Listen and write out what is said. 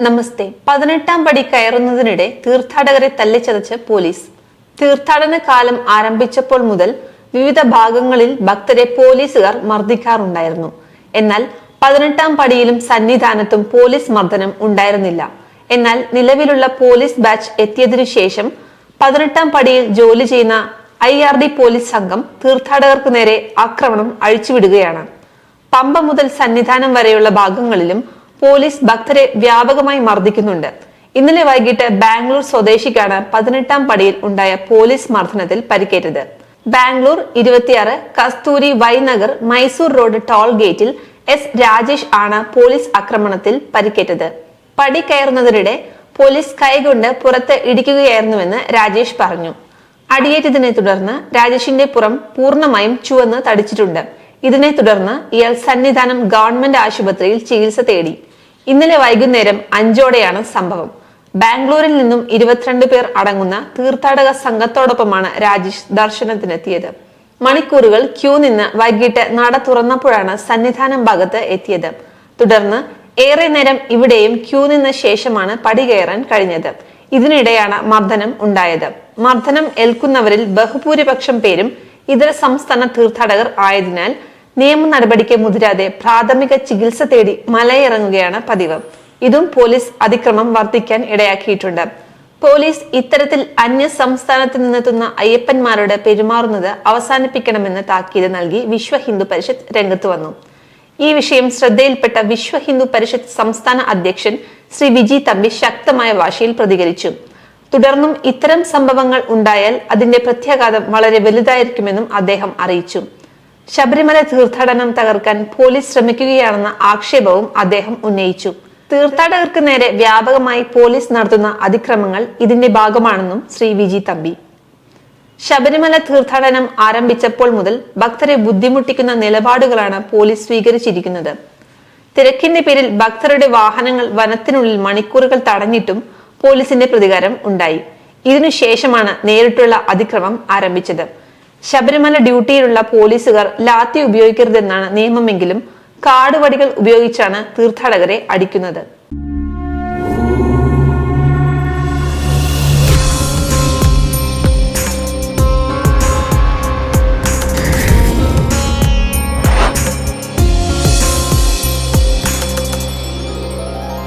നമസ്തേ. പതിനെട്ടാം പടി കയറുന്നതിനിടെ തീർത്ഥാടകരെ തല്ലിച്ചതച്ച് പോലീസ്. തീർത്ഥാടന കാലം ആരംഭിച്ചപ്പോൾ മുതൽ വിവിധ ഭാഗങ്ങളിൽ ഭക്തരെ പോലീസുകാർ മർദ്ദിക്കാറുണ്ടായിരുന്നു. എന്നാൽ പതിനെട്ടാം പടിയിലും സന്നിധാനത്തും പോലീസ് മർദ്ദനം ഉണ്ടായിരുന്നില്ല. എന്നാൽ നിലവിലുള്ള പോലീസ് ബാച്ച് എത്തിയതിനു ശേഷം പതിനെട്ടാം പടിയിൽ ജോലി ചെയ്യുന്ന ഐ ആർ ഡി പോലീസ് സംഘം തീർത്ഥാടകർക്ക് നേരെ ആക്രമണം അഴിച്ചുവിടുകയാണ്. പമ്പ മുതൽ സന്നിധാനം വരെയുള്ള ഭാഗങ്ങളിലും പോലീസ് ഭക്തരെ വ്യാപകമായി മർദ്ദിക്കുന്നുണ്ട്. ഇന്നലെ വൈകിട്ട് ബാംഗ്ലൂർ സ്വദേശിക്കാണ് പതിനെട്ടാം പടിയിൽ ഉണ്ടായ പോലീസ് മർദ്ദനത്തിൽ പരിക്കേറ്റത്. ബാംഗ്ലൂർ ഇരുപത്തിയാറ് കസ്തൂരി വൈനഗർ മൈസൂർ റോഡ് ടോൾ ഗേറ്റിൽ എസ് രാജേഷ് ആണ് പോലീസ് ആക്രമണത്തിൽ പരിക്കേറ്റത്. പടി കയറുന്നതിനിടെ പോലീസ് കൈകൊണ്ട് പുറത്ത് ഇടിക്കുകയായിരുന്നുവെന്ന് രാജേഷ് പറഞ്ഞു. അടിയേറ്റതിനെ തുടർന്ന് രാജേഷിന്റെ പുറം പൂർണമായും ചുവന്ന് തടിച്ചിട്ടുണ്ട്. ഇതിനെ തുടർന്ന് ഇയാൾ സന്നിധാനം ഗവൺമെന്റ് ആശുപത്രിയിൽ ചികിത്സ തേടി. ഇന്നലെ വൈകുന്നേരം അഞ്ചോടെയാണ് സംഭവം. ബാംഗ്ലൂരിൽ നിന്നും ഇരുപത്തിരണ്ട് പേർ അടങ്ങുന്ന തീർത്ഥാടക സംഘത്തോടൊപ്പമാണ് രാജേഷ് ദർശനത്തിനെത്തിയത്. മണിക്കൂറുകൾ ക്യൂ നിന്ന് വൈകിട്ട് നട തുറന്നപ്പോഴാണ് സന്നിധാനം ഭാഗത്ത് എത്തിയത്. തുടർന്ന് ഏറെ നേരം ഇവിടെയും ക്യൂ നിന്ന ശേഷമാണ് പടി കയറാൻ കഴിഞ്ഞത്. ഇതിനിടെയാണ് മർദ്ദനം ഉണ്ടായത്. മർദ്ദനം ഏൽക്കുന്നവരിൽ ബഹുഭൂരിപക്ഷം പേരും ഇതര സംസ്ഥാന തീർത്ഥാടകർ ആയതിനാൽ നിയമ നടപടിക്ക് മുതിരാതെ പ്രാഥമിക ചികിത്സ തേടി മലയിറങ്ങുകയാണ് പതിവ്. ഇതും പോലീസ് അതിക്രമം വർദ്ധിക്കാൻ ഇടയാക്കിയിട്ടുണ്ട്. പോലീസ് ഇത്തരത്തിൽ അന്യ സംസ്ഥാനത്ത് നിന്നെത്തുന്ന അയ്യപ്പന്മാരോട് പെരുമാറുന്നത് അവസാനിപ്പിക്കണമെന്ന് താക്കീത് നൽകി വിശ്വ ഹിന്ദു പരിഷത്ത് രംഗത്ത് വന്നു. ഈ വിഷയം ശ്രദ്ധയിൽപ്പെട്ട വിശ്വ ഹിന്ദു പരിഷത്ത് സംസ്ഥാന അധ്യക്ഷൻ ശ്രീ വിജി തമ്പി ശക്തമായ ഭാഷയിൽ പ്രതികരിച്ചു. തുടർന്നും ഇത്തരം സംഭവങ്ങൾ ഉണ്ടായാൽ അതിന്റെ പ്രത്യാഘാതം വളരെ വലുതായിരിക്കുമെന്നും അദ്ദേഹം അറിയിച്ചു. ശബരിമല തീർത്ഥാടനം തകർക്കാൻ പോലീസ് ശ്രമിക്കുകയാണെന്ന ആക്ഷേപവും അദ്ദേഹം ഉന്നയിച്ചു. തീർത്ഥാടകർക്ക് നേരെ വ്യാപകമായി പോലീസ് നടത്തുന്ന അതിക്രമങ്ങൾ ഇതിന്റെ ഭാഗമാണെന്നും ശ്രീ വിജി തമ്പി. ശബരിമല തീർത്ഥാടനം ആരംഭിച്ചപ്പോൾ മുതൽ ഭക്തരെ ബുദ്ധിമുട്ടിക്കുന്ന നിലപാടുകളാണ് പോലീസ് സ്വീകരിച്ചിരിക്കുന്നത്. തിരക്കിന്റെ പേരിൽ ഭക്തരുടെ വാഹനങ്ങൾ വനത്തിനുള്ളിൽ മണിക്കൂറുകൾ തടഞ്ഞിട്ടും പോലീസിന്റെ പ്രതികാരം ഉണ്ടായി. ഇതിനുശേഷമാണ് നേരിട്ടുള്ള അതിക്രമം ആരംഭിച്ചത്. ശബരിമല ഡ്യൂട്ടിയിലുള്ള പോലീസുകാർ ലാത്തി ഉപയോഗിക്കരുതെന്നാണ് നിയമമെങ്കിലും കാടുവടികൾ ഉപയോഗിച്ചാണ് തീർത്ഥാടകരെ അടിക്കുന്നത്.